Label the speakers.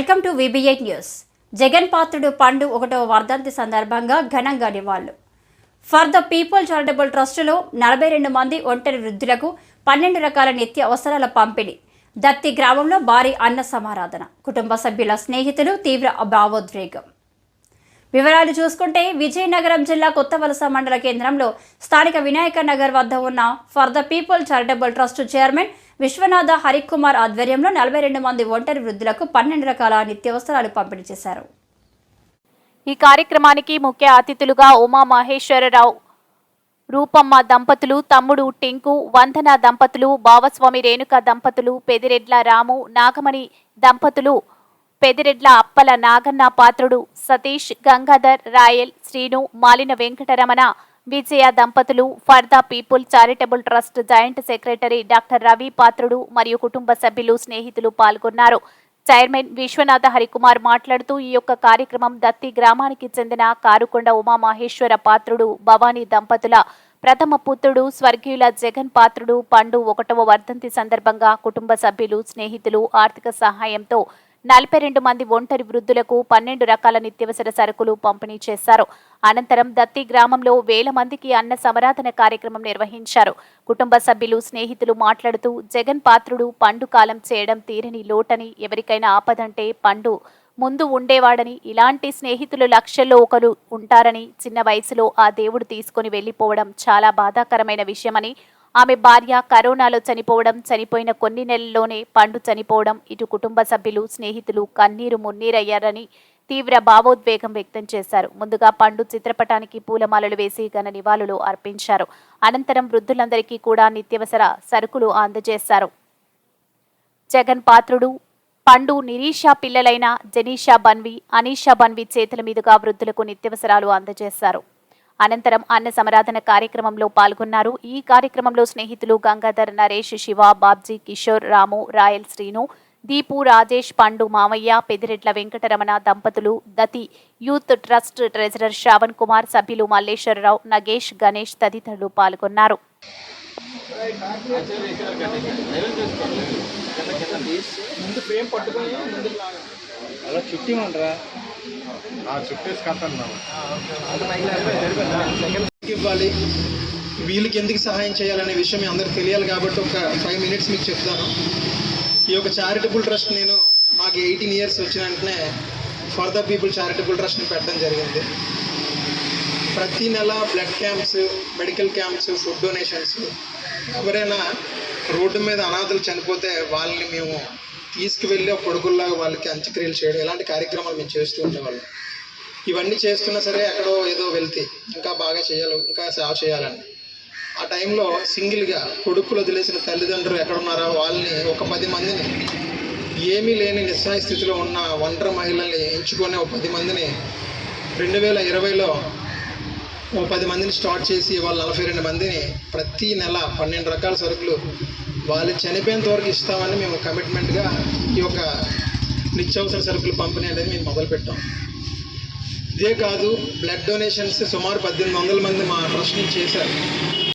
Speaker 1: Welcome to VBI news. Jagan Patrudu Pandu ఒకటవ వర్ధంతి సందర్భంగా ఘనంగా నివాళులు. ఫర్ ద పీపుల్ చారిటబుల్ ట్రస్టులో నలభై రెండు మంది ఒంటరి వృద్ధులకు పన్నెండు రకాల నిత్య అవసరాల పంపిణీ. దత్తి గ్రామంలో భారీ అన్న సమారాధన. కుటుంబ సభ్యుల స్నేహితులు తీవ్ర భావోద్వేగం. వివరాలు చూసుకుంటే విజయనగరం జిల్లా కొత్త వలస మండల కేంద్రంలో స్థానిక వినాయక నగర్ వద్ద ఉన్న for the people charitable trust chairman Viswanatha Harikumar ఆధ్వర్యంలో నలభై రెండు మంది ఒంటరి వృద్ధులకు పన్నెండు రకాల నిత్యావసరాలు పంపిణీ చేశారు.
Speaker 2: ఈ కార్యక్రమానికి ముఖ్య అతిథులుగా ఉమా మహేశ్వరరావు రూపమ్మ దంపతులు తమ్ముడు టింకు వందన దంపతులు బావస్వామి రేణుక దంపతులు పెదిరెడ్ల రాము నాగమణి దంపతులు పెదిరెడ్ల అప్పల నాగన్న పాత్రుడు సతీష్ గంగాధర్ రాయల్ శ్రీను మాలిన వెంకటరమణ విజయ దంపతులు for the people charitable trust joint secretary doctor Ravi Patrudu మరియు కుటుంబ సభ్యులు స్నేహితులు పాల్గొన్నారు. చైర్మన్ విశ్వనాథ హరికుమార్ మాట్లాడుతూ ఈ యొక్క కార్యక్రమం దత్తి గ్రామానికి చెందిన కారుకొండ ఉమామహేశ్వర పాత్రుడు భవానీ దంపతుల ప్రథమ పుత్రుడు స్వర్గీయుల జగన్ పాత్రుడు పండు ఒకటవ వర్ధంతి సందర్భంగా కుటుంబ సభ్యులు స్నేహితులు ఆర్థిక సహాయంతో నలభై రెండు మంది ఒంటరి వృద్ధులకు పన్నెండు రకాల నిత్యవసర సరుకులు పంపిణీ చేశారు. అనంతరం దత్తి గ్రామంలో వేల మందికి అన్న సమరాధన కార్యక్రమం నిర్వహించారు. కుటుంబ సభ్యులు స్నేహితులు మాట్లాడుతూ జగన్ పాత్రుడు పండు కాలం చేయడం తీరని లోటని ఎవరికైనా ఆపదంటే పండు. ముందు ఉండేవాడని ఇలాంటి స్నేహితులు లక్షల్లో ఒకరు ఉంటారని చిన్న వయసులో ఆ దేవుడు తీసుకొని వెళ్ళిపోవడం చాలా బాధాకరమైన విషయమని ఆమె భార్య కరోనాలో చనిపోవడం చనిపోయిన కొన్ని నెలల్లోనే పండు చనిపోవడం ఇటు కుటుంబ సభ్యులు స్నేహితులు కన్నీరు మున్నీరయ్యారని తీవ్ర భావోద్వేగం వ్యక్తం చేశారు. ముందుగా పండు చిత్రపటానికి పూలమాలలు వేసి ఘన నివాళులు అర్పించారు. అనంతరం వృద్ధులందరికీ కూడా నిత్యవసర సరుకులు అందజేశారు. జగన్ పాత్రుడు పండు నిరీషా పిల్లలైన జనీషా బన్వి అనీషా బన్వి చేతుల మీదుగా వృద్ధులకు నిత్యవసరాలు అందజేశారు. అనంతరం అన్న సమరాధన కార్యక్రమంలో పాల్గొన్నారు. ఈ కార్యక్రమంలో స్నేహితులు గంగాధర్ నరేష్ శివ బాబ్జీ కిషోర్ రాము రాయల్ శ్రీను దీపు రాజేష్ పండు మామయ్య పెదిరెడ్ల వెంకటరమణ దంపతులు దతి youth trust treasurer Shravan Kumar సభ్యులు మల్లేశ్వరరావు నగేష్ గణేష్ తదితరులు పాల్గొన్నారు.
Speaker 3: ముందు పట్టుకొని
Speaker 4: అలా ఇవ్వాలి. వీళ్ళకి ఎందుకు సహాయం చేయాలనే విషయం మీ అందరికి తెలియాలి కాబట్టి ఒక ఫైవ్ మినిట్స్ మీకు చెప్తాను. ఈ యొక్క చారిటబుల్ ట్రస్ట్ నేను మాకు ఎయిటీన్ ఇయర్స్ వచ్చిన వెంటనే ఫర్ ద పీపుల్ చారిటబుల్ ట్రస్ట్ని పెట్టడం జరిగింది. ప్రతి నెల blood camps medical camps food donations ఎవరైనా రోడ్డు మీద అనాథలు చనిపోతే వాళ్ళని మేము తీసుకువెళ్ళి ఒక కొడుకుల్లాగా వాళ్ళకి అంత్యక్రియలు చేయడం ఇలాంటి కార్యక్రమాలు మేము చేస్తూ ఉండేవాళ్ళం. ఇవన్నీ చేస్తున్నా సరే ఎక్కడో ఏదో వెళ్తే ఇంకా బాగా చేయాలి ఇంకా సేవ చేయాలని. ఆ టైంలో సింగిల్గా కొడుకులు వదిలేసిన తల్లిదండ్రులు ఎక్కడున్నారో? వాళ్ళని ఒక పది మందిని ఏమీ లేని నిస్సహాయ స్థితిలో ఉన్న ఒంటరి మహిళల్ని ఎంచుకునే ఒక పది మందిని రెండు వేల ఇరవైలో పది మందిని స్టార్ట్ చేసి వాళ్ళ నలభై రెండు మందిని ప్రతి నెల పన్నెండు రకాల సరుకులు వాళ్ళు చనిపోయేంత వరకు ఇస్తామని మేము కమిట్మెంట్గా ఈ యొక్క నిత్యావసర సరుకులు పంపిణీ అనేది మేము మొదలుపెట్టాం. ఇదే కాదు బ్లడ్ డొనేషన్స్ సుమారు పద్దెనిమిది వందల మంది మా ట్రస్ట్ నుంచి చేశారు.